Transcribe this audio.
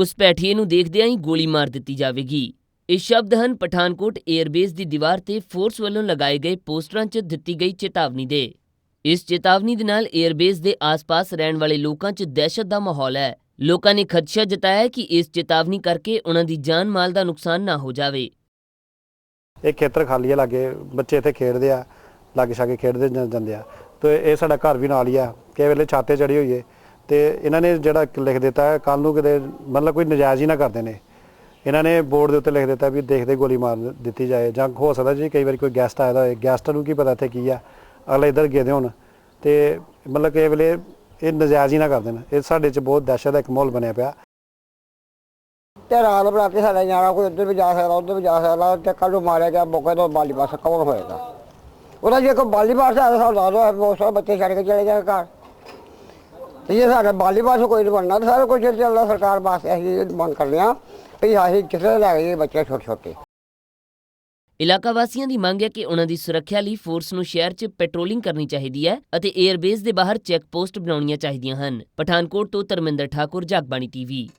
ਘੁਸਪੈਠੀਏ ਨੂੰ ਦੇਖਦਿਆਂ ਹੀ ਗੋਲੀ ਮਾਰ ਦਿੱਤੀ ਜਾਵੇਗੀ। ਇਹ ਸ਼ਬਦ ਹਨ ਪਠਾਨਕੋਟ 에ਅਰਬੇਸ ਦੀ ਦੀਵਾਰ ਤੇ ਫੋਰਸ ਵੱਲੋਂ ਲਗਾਏ ਗਏ ਪੋਸਟਰਾਂ 'ਚ ਦਿੱਤੀ ਗਈ ਚੇਤਾਵਨੀ ਦੇ। ਇਸ ਚੇਤਾਵਨੀ ਦੇ ਨਾਲ 에ਅਰਬੇਸ ਦੇ ਆਸ-ਪਾਸ ਰਹਿਣ ਵਾਲੇ ਲੋਕਾਂ 'ਚ ਦਹਿਸ਼ਤ ਦਾ ਮਾਹੌਲ ਹੈ। ਲੋਕਾਂ ਨੇ ਖਦਸ਼ਾ ਜਤਾਇਆ ਕਿ ਇਸ ਚੇਤਾਵਨੀ ਕਰਕੇ ਉਹਨਾਂ ਦੀ ਜਾਨ ਮਾਲ ਦਾ ਨੁਕਸਾਨ ਨਾ ਹੋ ਜਾਵੇ। ਇਹ ਖੇਤਰ ਖਾਲੀ ਹੈ ਲਾਗੇ ਬੱਚੇ ਇੱਥੇ ਖੇਡਦੇ ਆ ਲਾਗੇ ਛਾਗੇ ਖੇਡਦੇ ਜਾਂਦੇ ਆ। ਤੇ ਇਹ ਸਾਡਾ ਘਰ ਵੀ ਨਾਲ ਹੀ ਆ। ਕਿਸੇ ਵੇਲੇ ਛਾਤੇ ਚੜੀ ਹੋਈ ਏ ਤੇ ਇਹਨਾਂ ਨੇ ਜਿਹੜਾ ਲਿਖ ਦਿੱਤਾ ਹੈ ਕੱਲ ਨੂੰ ਕਿਤੇ ਮਤਲਬ ਕੋਈ ਨਜਾਇਜ਼ ਹੀ ਨਾ ਕਰਦੇ ਨੇ। ਇਹਨਾਂ ਨੇ ਬੋਰਡ ਦੇ ਉੱਤੇ ਲਿਖ ਦਿੱਤਾ ਵੀ ਦੇਖਦੇ ਗੋਲੀ ਮਾਰ ਦਿੱਤੀ ਜਾਏ ਜਾਂ ਹੋ ਸਕਦਾ ਜੀ ਕਈ ਵਾਰੀ ਕੋਈ ਗੈਸਟ ਆਇਆ ਦਾ ਹੋਏ ਗੈਸਟ ਨੂੰ ਕੀ ਪਤਾ ਇੱਥੇ ਕੀ ਆ, ਅਗਲੇ ਇੱਧਰ ਗਏ ਦੇ ਹੋਣ। ਤੇ ਮਤਲਬ ਕਿਸੇ ਵੇਲੇ ਇਹ ਨਜਾਇਜ਼ ਹੀ ਨਾ ਕਰ ਦੇਣ ਇਹ ਸਾਡੇ 'ਚ ਬਹੁਤ ਦਹਿਸ਼ਤ ਦਾ ਇੱਕ ਮਾਹੌਲ ਬਣਿਆ ਪਿਆ। ਤੇ ਰਾਤ ਬਰਾਤੇ ਸਾਡਾ ਨਿਆਣਾ ਕੋਈ ਉੱਧਰ ਵੀ ਜਾ ਸਕਦਾ, ਉੱਧਰ ਵੀ ਜਾ ਸਕਦਾ ਤੇ ਕੱਲ ਨੂੰ ਮਾਰਿਆ ਗਿਆ, ਮੌਕੇ ਤੋਂ ਬਾਲੀ ਪਾਸ ਕੌਣ ਹੋਏਗਾ? ਉਹਦਾ ਜੇ ਕੋਈ ਬਾਲੀ ਪਾਸ ਆ ਸਾਨੂੰ ਲਾ ਦੋ ਬਹੁਤ ਸਾਰੇ ਬੱਚੇ ਛੱਡ ਕੇ ਚਲੇ ਜਾਣ ਘਰ। ਤੇ ਸਾਡਾ ਬਾਲੀ ਪਾਸ ਕੋਈ ਨਹੀਂ ਬਣਨਾ, ਤਾਂ ਸਾਰਾ ਕੁਝ ਚੱਲਦਾ ਸਰਕਾਰ ਵਾਸਤੇ ਅਸੀਂ ਮੰਗ ਕਰਦੇ ਹਾਂ ਵੀ ਅਸੀਂ ਕਿਸੇ ਲੈ ਗਏ ਬੱਚੇ ਛੋਟੇ ਛੋਟੇ ਇਲਾਕਾ ਵਾਸੀਆਂ ਦੀ ਮੰਗ ਹੈ ਕਿ ਉਹਨਾਂ ਦੀ ਸੁਰੱਖਿਆ ਲਈ ਫੋਰਸ ਨੂੰ ਸ਼ਹਿਰ 'ਚ ਪੈਟਰੋਲਿੰਗ ਕਰਨੀ ਚਾਹੀਦੀ ਹੈ ਅਤੇ 에ਅਰਬੇਸ ਦੇ ਬਾਹਰ ਚੈੱਕ ਪੋਸਟ ਬਣਾਉਣੀਆਂ ਚਾਹੀਦੀਆਂ ਹਨ। ਪਠਾਨਕੋਟ ਤੋਂ ਧਰਮਿੰਦਰ ਠਾਕੁਰ, ਜਗਬਾਣੀ ਟੀਵੀ।